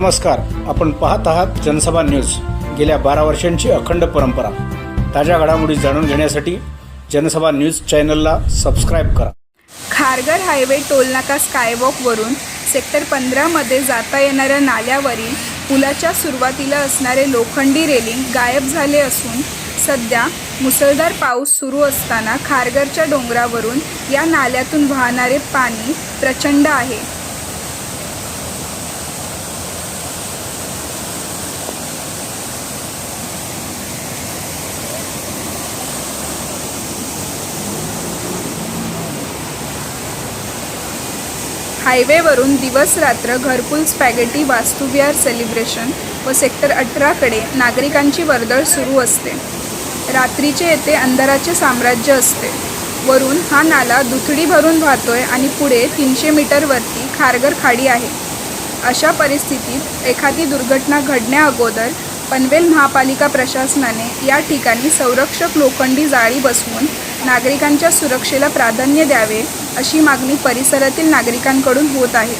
नमस्कार. आपण पाहत आहात जनसभा न्यूज. गेल्या बारा वर्षांची अखंड परंपरा. ताज्या घडामोडी जाणून घेण्यासाठी जनसभा न्यूज चॅनलला सबस्क्राईब करा. खारघर हायवे टोलनाका स्कायवॉकवरून सेक्टर पंधरामध्ये जाता येणाऱ्या नाल्यावरील पुलाच्या सुरुवातीला असणारे लोखंडी रेलिंग गायब झाले असून सध्या मुसळधार पाऊस सुरू असताना खारघरच्या डोंगरावरून या नाल्यातून वाहणारे पाणी प्रचंड आहे. हायवेवरून दिवस रात्र घरकुल स्पॅगेटी वास्तुविहार सेलिब्रेशन व सेक्टर अठराकडे नागरिकांची वर्दळ सुरू असते. रात्रीचे येथे अंधाराचे साम्राज्य असते. वरून हा नाला दुथडी भरून वाहतोय आणि पुढे तीनशे मीटरवरती खारगर खाडी आहे. अशा परिस्थितीत एखादी दुर्घटना घडण्या अगोदर पनवेल महापालिका प्रशासनाने या ठिकाणी संरक्षक लोखंडी जाळी बसवून नागरिकांच्या सुरक्षेला प्राधान्य द्यावे अशी मागणी परिसरातील नागरिकांकडून होत आहे.